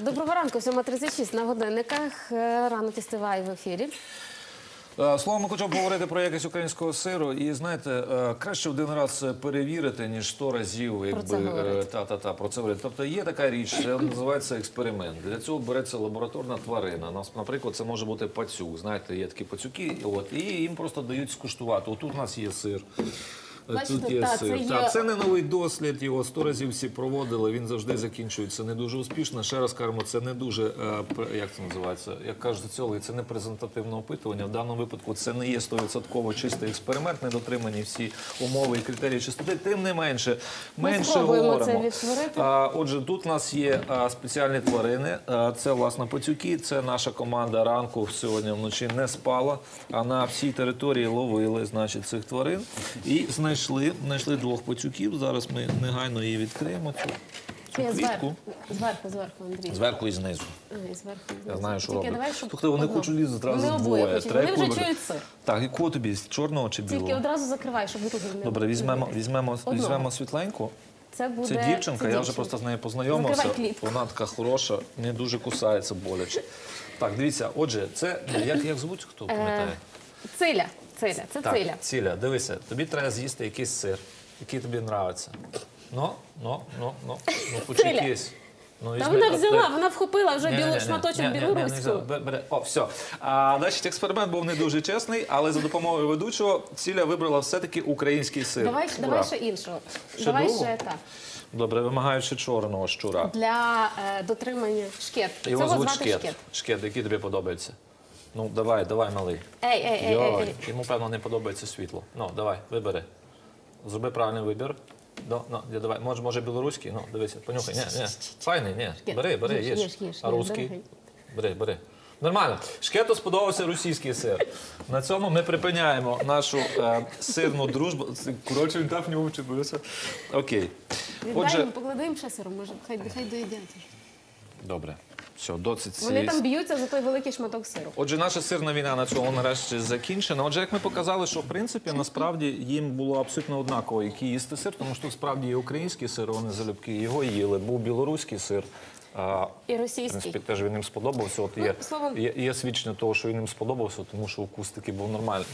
Доброго ранку, 7.36 на годинниках. Е, Ранок істиває в ефірі. Е, Словом, ми хочемо поговорити про якість українського сиру. І знаєте, е, краще один раз перевірити, ніж сто разів, якби говорити. та та та про це говорити. Тобто є така річ, це називається експеримент. Для цього береться лабораторна тварина. Нас, наприклад, це може бути пацюк. Знаєте, є такі пацюки, от і їм просто дають скуштувати. Отут у нас є сир. Бачите, Тут є та, сир. це є- Так, це не новий дослід. Його сто разів всі проводили. Він завжди закінчується не дуже успішно. Ще раз кажемо, це не дуже е, як це називається. Як кажуть соціологи, це не презентативне опитування. В даному випадку це не є 100% чистий експеримент, не дотримані всі умови і критерії чистоти. Тим не менше, менше говоримо. це. А, отже, тут у нас є а, спеціальні тварини. А, це власне пацюки. Це наша команда ранку сьогодні вночі не спала, а на всій території ловили значить, цих тварин і знайшли, знайшли двох пацюків. Зараз ми негайно її відкриємо. Цю, цю Це квітку. зверху, зверху, зверху, Андрій. Зверху і знизу. А, і зверху. Я знаю, що Тільки роблять. давай, щоб Слухайте, вони одного. хочуть лізти Вони обоє двоє. хочуть. Треба Вони вже вибрати. чують сир. Так, якого тобі? Чорного чи білого? Тільки одразу закривай, щоб другий не Добре, візьмемо, візьмемо, Одного. візьмемо світленьку. Це буде Це дівчинка, це я вже просто з нею познайомився. Закривай. Вона така хороша, не дуже кусається боляче. Так, дивіться, отже, це як, як звуть, хто пам'ятає? Циля, циля, це Так, циля. ціля, дивися, тобі треба з'їсти якийсь сир, який тобі подобається. Ну, ну, ну, ну, ну, почекись. Ну, Та візьми, вона от взяла, ти- вона вхопила вже Ні, ні, білий ні, шматочок ні, ні, ні, не білоруську. взяла. Бе- бере. О, все. А, значить, експеримент був не дуже чесний, але за допомогою ведучого ціля вибрала все-таки український сир. Давай, Ура. давай ще іншого. Ще давай другого? ще так. Добре, вимагаючи чорного щура. Для е, дотримання шкет. Його Цього звуть звати шкет. шкет. Шкет, який тобі подобається. Ну, давай, давай, малий. Ей, ей, ей, ей, ей. йому, певно, не подобається світло. Ну, давай, вибери. Зроби правильний вибір. Ну, ну, я давай. Може, може білоруський? Ну, дивися, понюхай. Ні, ні. Файний, ні. Бери, бери, Їж, їж. їж. А русський? Бери, бери. Нормально. Шкету сподобався російський сир. На цьому ми припиняємо нашу е, сирну дружбу. Коротше, він так не вчився. Окей. Віддай Отже, їм, поклади їм ще сиром, може, хай, хай доїдять. Добре. Все, досить Вони там б'ються за той великий шматок сиру. Отже, наша сирна війна на цьому нарешті закінчена. Отже, як ми показали, що в принципі насправді їм було абсолютно однаково, який їсти сир, тому що тут справді є український сир, вони залюбки його їли. Був білоруський сир. А, І в принципі, російський. теж він їм сподобався. От є, Ну, словом- є, є свідчення того, що він їм сподобався, тому що укус такий був нормальний.